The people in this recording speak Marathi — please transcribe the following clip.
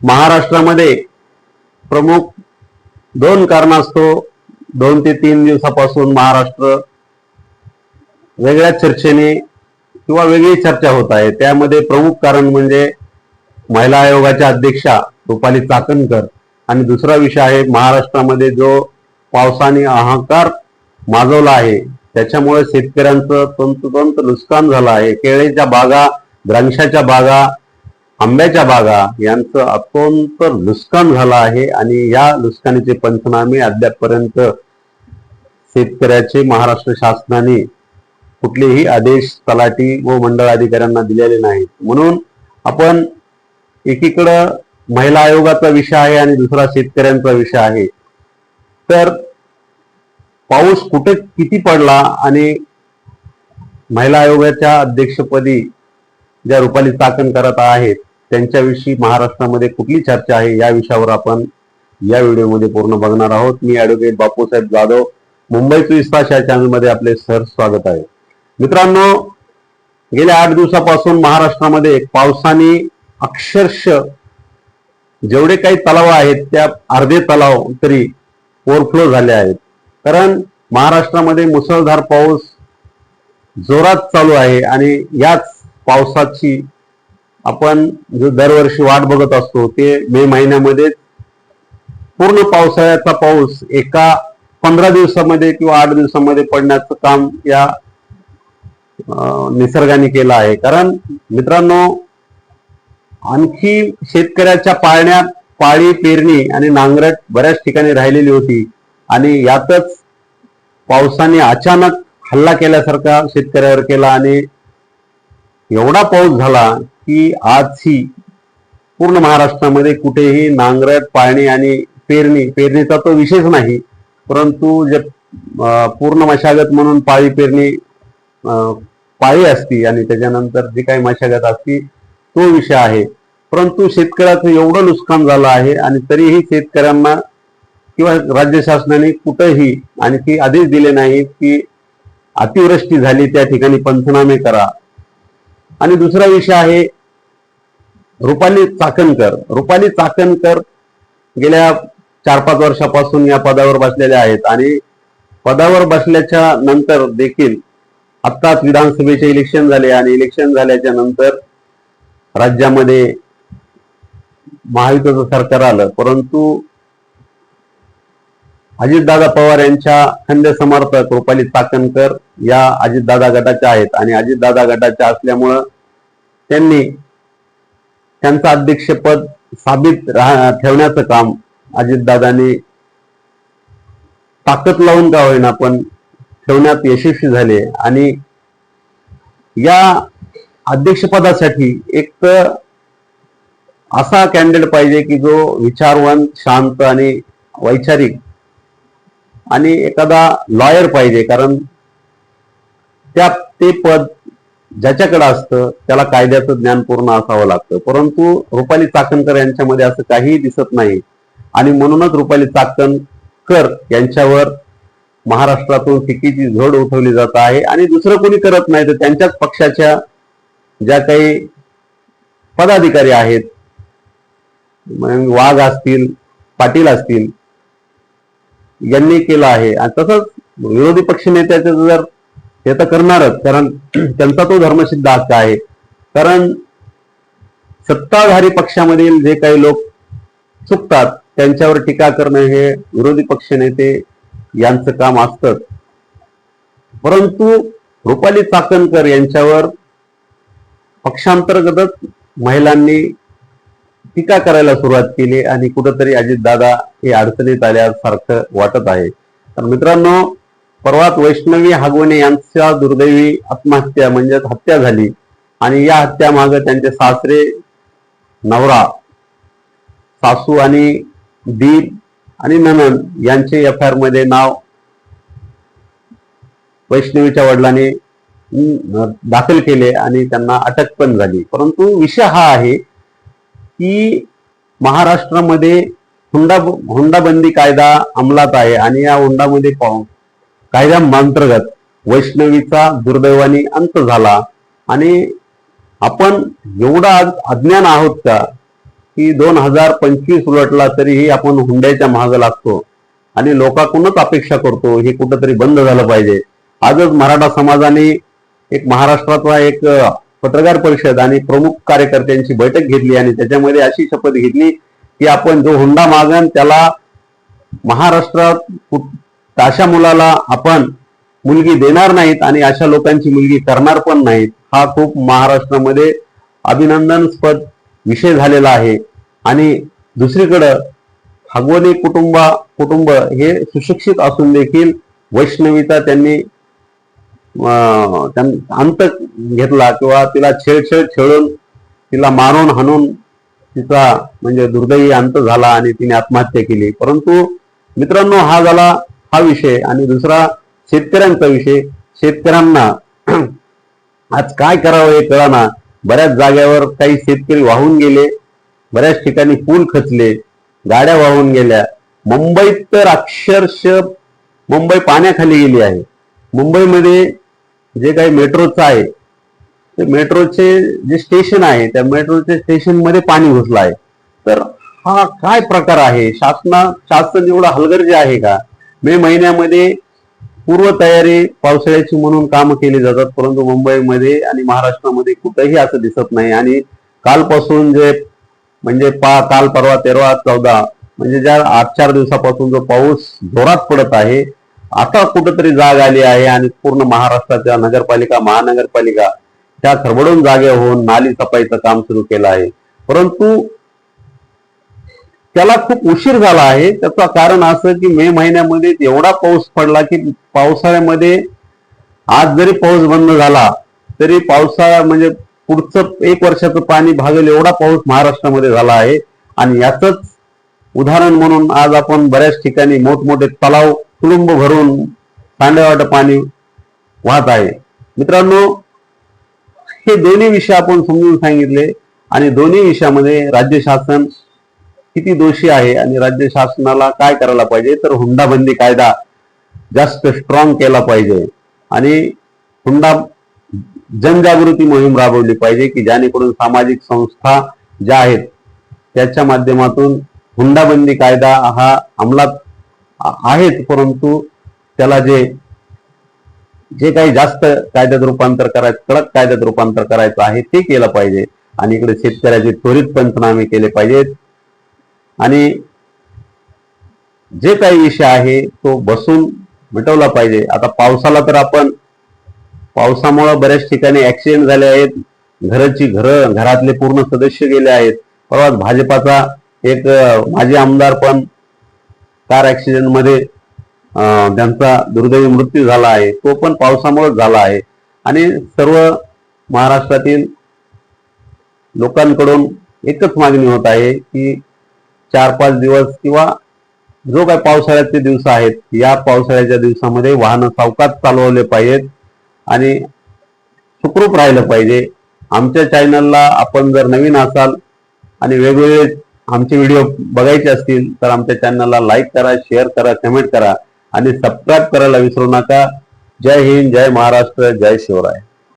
महाराष्ट्रामध्ये प्रमुख दोन कारणास्तव दोन ते तीन दिवसापासून महाराष्ट्र वेगळ्या चर्चेने किंवा वेगळी चर्चा होत आहे. त्यामध्ये प्रमुख कारण म्हणजे महिला आयोगाच्या अध्यक्षा रुपाली चाकणकर. आणि दुसरा विषय आहे महाराष्ट्रामध्ये जो पावसाने अहंकार माजवला आहे त्याच्यामुळे शेतकऱ्यांचं तंतोतंत नुकसान झालं आहे. केळीच्या बागा द्राक्षाच्या बागा आंब्याच्या बागा यांचं अत्यंत नुकसान झालं आहे आणि या नुकसानीचे पंचनामे अद्यापपर्यंत शेतकऱ्याचे महाराष्ट्र शासनाने कुठलेही आदेश तलाठी व मंडळ अधिकाऱ्यांना दिलेले नाहीत. म्हणून आपण एकीकडं महिला आयोगाचा विषय आहे आणि दुसरा शेतकऱ्यांचा विषय आहे. तर पाऊस कुठे किती पडला आणि महिला आयोगाच्या अध्यक्षपदी ज्या रुपाली चाकण करत आहेत त्यांच्याविषयी महाराष्ट्रामध्ये कुठली चर्चा आहे या विषयावर आपण या व्हिडिओमध्ये पूर्ण बघणार आहोत. मी ऍडव्होकेट बापूसाहेब जाधव. मुंबई चोवीस या चॅनलमध्ये आपले सर स्वागत आहे. मित्रांनो गेल्या आठ दिवसापासून महाराष्ट्रामध्ये पावसाने अक्षरश जेवढे काही तलाव आहेत त्या अर्धे तलाव तरी ओव्हरफ्लो झाले आहेत. कारण महाराष्ट्रामध्ये मुसळधार पाऊस जोरात चालू आहे आणि याच पावसाची आपण जो दरवर्षी वाट बघत असतो ते मे महिन्यामध्ये पूर्ण पावसाळ्याचा पाऊस एका पंधरा दिवसामध्ये किंवा आठ दिवसामध्ये पडण्याचं काम या निसर्गाने केलं आहे. कारण मित्रांनो आणखी शेतकऱ्याच्या पाळण्यात पाळी पेरणी आणि नांगरट बऱ्याच ठिकाणी राहिलेली होती आणि यातच पावसाने अचानक हल्ला केल्यासारखा शेतकऱ्यावर केला आणि एवढा पाऊस झाला की आजही पूर्ण महाराष्ट्रामध्ये कुठेही नांगरट पाळणी आणि पेरणी पेरणीचा तो विषयच नाही परंतु जे पूर्ण मशागत म्हणून पाळी पेरणी पाळी असती आणि त्याच्यानंतर जी काही मशागत असती तो विषय आहे. परंतु शेतकऱ्याचं एवढं नुकसान झालं आहे आणि तरीही शेतकऱ्यांना किंवा राज्य शासनाने कुठंही आणखी आदेश दिले नाहीत की अतिवृष्टी झाली त्या ठिकाणी पंचनामे करा. आणि दुसरा विषय आहे रुपाली चाकणकर रुपाली चाकणकर गेल्या चार पाच वर्षापासून या पदावर बसलेल्या आहेत आणि पदावर बसल्याच्या नंतर देखील आत्ताच विधानसभेचे इलेक्शन झाले आणि इलेक्शन झाल्याच्यानंतर राज्यामध्ये महायुतीचं सरकार आलं. परंतु अजितदादा पवार यांच्या खंड समर्थक रुपाली चाकणकर या अजितदादा गटाच्या आहेत आणि अजितदादा गटाच्या असल्यामुळं त्यांनी त्यांचं अध्यक्षपद साबित राह- ठेवण्याचं काम अजितदादांनी ताकद लावून का होईना पण ठेवण्यात यशस्वी झाले. आणि या अध्यक्षपदासाठी एक तर असा कॅन्डिडेट पाहिजे की जो विचारवंत शांत आणि वैचारिक आणि एखादा लॉयर पाहिजे. कारण त्या ते पद ज्याच्याकडे असतं त्याला कायद्याचं ज्ञान पूर्ण असावं लागतं. परंतु रुपाली चाकणकर यांच्यामध्ये असं काहीही दिसत नाही. आणि म्हणूनच रुपाली चाकणकर यांच्यावर महाराष्ट्रातून टिकीची झोड उठवली जात आहे. आणि दुसरं कोणी करत नाही तर त्यांच्याच पक्षाच्या ज्या काही पदाधिकारी आहेत वाघ असतील पाटील असतील यांनी केलं आहे. आणि तसंच विरोधी पक्ष नेत्याचं जर ते तर करणारच कारण त्यांचा तो धर्मसिद्ध हक्क आहे. कारण सत्ताधारी पक्षामधील जे काही लोक चुकतात त्यांच्यावर टीका करणं हे विरोधी पक्ष नेते यांचं काम असतं परंतु रुपाली चाकणकर यांच्यावर पक्षांतर्गतच महिलांनी टीका करायला सुरुवात केली आणि कुठंतरी अजितदादा हे अडचणीत आल्यासारखं वाटत आहे. तर मित्रांनो परवात वैष्णवी हागवणे यांच्या दुर्दैवी आत्महत्या म्हणजेच हत्या झाली. आणि या हत्या मागे त्यांचे सासरे नवरा सासू आणि दीर आणि ननन यांचे एफ आय आरमध्ये नाव वैष्णवीच्या वडिलांनी दाखल केले आणि त्यांना अटक पण झाली. परंतु विषय हा आहे की महाराष्ट्रामध्ये हुंडा हुंडाबंदी कायदा अंमलात आहे आणि या हुंडामध्ये पाहून वैष्णवीचा दुर्दैवाने अंत झाला. आणि आपण एवढा अज्ञान आहोत का? की दोन हजार पंचवीस उलटला तरीही आपण हुंड्याच्या महाग लागतो. आणि लोकांकडूनच अपेक्षा करतो हे कुठंतरी बंद झालं पाहिजे. आजच मराठा समाजाने एक महाराष्ट्रातला एक पत्रकार परिषद आणि प्रमुख कार्यकर्त्यांची बैठक घेतली आणि त्याच्यामध्ये अशी शपथ घेतली की आपण जो हुंडा मागन त्याला महाराष्ट्रात तर अशा मुलाला आपण मुलगी देणार नाहीत आणि अशा लोकांची मुलगी करणार पण नाहीत हा खूप महाराष्ट्रामध्ये अभिनंदनस्पद विषय झालेला आहे. आणि दुसरीकडं हगवणी कुटुंबा कुटुंब हे सुशिक्षित असून देखील वैष्णवीचा त्यांनी त्यां- अंत घेतला किंवा तिला छेडछेड छेडून खेळून तिला मारून हाणून तिचा म्हणजे दुर्दैवी अंत झाला आणि तिने आत्महत्या केली. परंतु मित्रांनो हा झाला हा विषय आणि दुसरा शेतकऱ्यांचा विषय. शेतकऱ्यांना आज काय करावं हे कळाना. बऱ्याच जाग्यावर काही शेतकरी वाहून गेले. बऱ्याच ठिकाणी पूल खचले. गाड्या वाहून गेल्या. मुंबईत तर अक्षरशः मुंबई पाण्याखाली गेली आहे. मुंबईमध्ये जे काही मेट्रोचं आहे ते मेट्रोचे जे स्टेशन आहे त्या मेट्रोच्या स्टेशनमध्ये पाणी घुसलं आहे. तर हा काय प्रकार आहे? शासना शासन एवढा हलगर्जी आहे का? मे महिन्यामध्ये पूर्वतयारी पावसाळ्याची म्हणून कामं केली जातात परंतु मुंबईमध्ये आणि महाराष्ट्रामध्ये कुठेही असं दिसत नाही. आणि कालपासून जे म्हणजे पा काल परवा तेरवा चौदा म्हणजे ज्या आठ चार दिवसापासून जो पाऊस जोरात पडत आहे आता कुठेतरी जाग आली आहे आणि पूर्ण महाराष्ट्राच्या नगरपालिका महानगरपालिका त्या खरबडून जागे होऊन नाली सफाईचं काम सुरू केलं आहे. परंतु त्याला खूप उशीर झाला आहे. त्याचं कारण असं की मे महिन्यामध्ये एवढा पाऊस पडला की पावसाळ्यामध्ये आज जरी पाऊस बंद झाला तरी पावसाळा म्हणजे पुढचं एक वर्षाचं पाणी भागेल एवढा पाऊस महाराष्ट्रामध्ये झाला आहे. आणि याचंच उदाहरण म्हणून आज आपण बऱ्याच ठिकाणी मोठमोठे तलाव तुडुंब भरून सांडेवाट पाणी वाहत आहे. मित्रांनो हे दोन्ही विषय आपण समजून सांगितले आणि दोन्ही विषयामध्ये राज्य शासन किती दोषी आहे आणि राज्य शासनाला काय करायला पाहिजे? तर हुंडाबंदी कायदा जास्त स्ट्रॉंग केला पाहिजे. आणि हुंडा जनजागृती मोहीम राबवली पाहिजे की जेणेकरून सामाजिक संस्था ज्या आहेत त्याच्या माध्यमातून हुंडाबंदी कायदा हा अंमलात आ- आहेच परंतु त्याला जे जे काही जास्त कायद्यात रूपांतर करायचं कडक कायद्यात रूपांतर करायचं आहे ते केलं पाहिजे. आणि इकडे शेतकऱ्याचे त्वरित पंचनामे केले पाहिजेत. आणि जे काही विषय आहे तो बसून मिटवला पाहिजे. आता पावसाला तर आपण पावसामुळं बऱ्याच ठिकाणी ऍक्सिडेंट झाले आहेत. घराची घरं घरातले पूर्ण सदस्य गेले आहेत. परवाच भाजपाचा एक माजी आमदार पण कार ऍक्सिडेंटमध्ये त्यांचा दुर्दैवी मृत्यू झाला आहे. तो पण पावसामुळेच झाला आहे. आणि सर्व महाराष्ट्रातील लोकांकडून एकच मागणी होत आहे की चार पाच दिवस किंवा जो काही पावसाळ्याचे दिवस आहेत या पावसाळ्याच्या दिवसामध्ये वाहनं सावकाश चालवले पाहिजेत आणि सुखरूप राहिलं पाहिजे. आमच्या चॅनलला आपण जर नवीन असाल आणि वेगवेगळे आमचे व्हिडिओ बघायचे असतील तर आमच्या चॅनलला लाईक करा शेअर करा कमेंट करा आणि सबस्क्राईब करायला विसरू नका. जय हिंद जय महाराष्ट्र जय शिवराय.